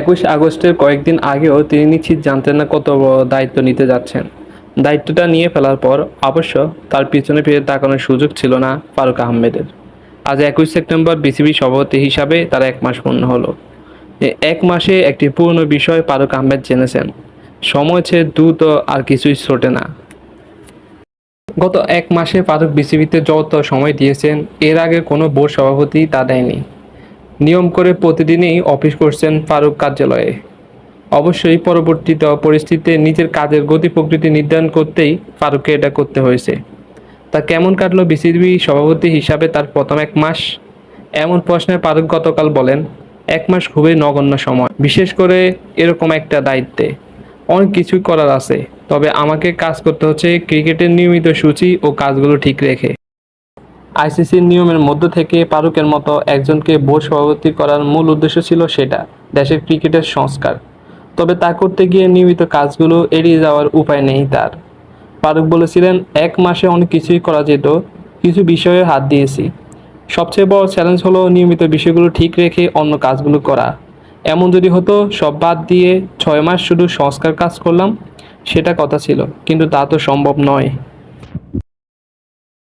একুশ আগস্টের কয়েকদিন আগেও তিনি নিশ্চিত জানতেন না কত দায়িত্ব নিতে যাচ্ছেন। দায়িত্বটা নিয়ে ফেলার পর অবশ্য তার পিছনে ফিরে তাকানোর সুযোগ ছিল না ফারুক আহমেদের। আজ একুশ সেপ্টেম্বর বিসিবি সভাপতি হিসাবে তার এক মাস পূর্ণ হলো। এক মাসে একটি পূর্ণ বিষয় ফারুক আহমেদ জেনেছেন। সময় ছে দ্রুত আর কিছুই ছোটে না। গত এক মাসে ফারুক বিসিবিতে যত সময় দিয়েছেন, এর আগে কোনো বোর্ড সভাপতি তা দেয়নি। নিয়ম করে প্রতিদিনই অফিস করছেন ফারুক কার্যালয়ে। অবশ্যই পরবর্তীতে পরিস্থিতিতে নিজের কাজের গতি প্রকৃতি নির্ধারণ করতেই ফারুককে এটা করতে হয়েছে। তা কেমন কাটলো বিসিবি সভাপতি হিসাবে তার প্রথম এক মাস? এমন প্রশ্নে ফারুক গতকাল বলেন, এক মাস খুবই নগণ্য সময়। বিশেষ করে এরকম একটা দায়িত্বে। অনেক কিছুই করার আছে, তবে আমাকে কাজ করতে হচ্ছে ক্রিকেটের নিয়মিত সূচি ও কাজগুলো ঠিক রেখে। আইসিসির নিয়মের মধ্য থেকে ফারুকের মতো একজনকে বোর্ড সভাপতি করার মূল উদ্দেশ্য ছিল সেটা, দেশের ক্রিকেটের সংস্কার। তবে তা করতে গিয়ে নিয়মিত কাজগুলো এড়িয়ে যাওয়ার উপায় নেই তার। ফারুক বলেছিলেন, এক মাসে অনেক কিছুই করা যেত, কিছু বিষয়ে হাত দিয়েছি। সবচেয়ে বড় চ্যালেঞ্জ হলো নিয়মিত বিষয়গুলো ঠিক রেখে অন্য কাজগুলো করা। এমন যদি হতো, সব বাদ দিয়ে ছয় মাস শুধু সংস্কার কাজ করলাম, সেটা কথা ছিল, কিন্তু তা তো সম্ভব নয়।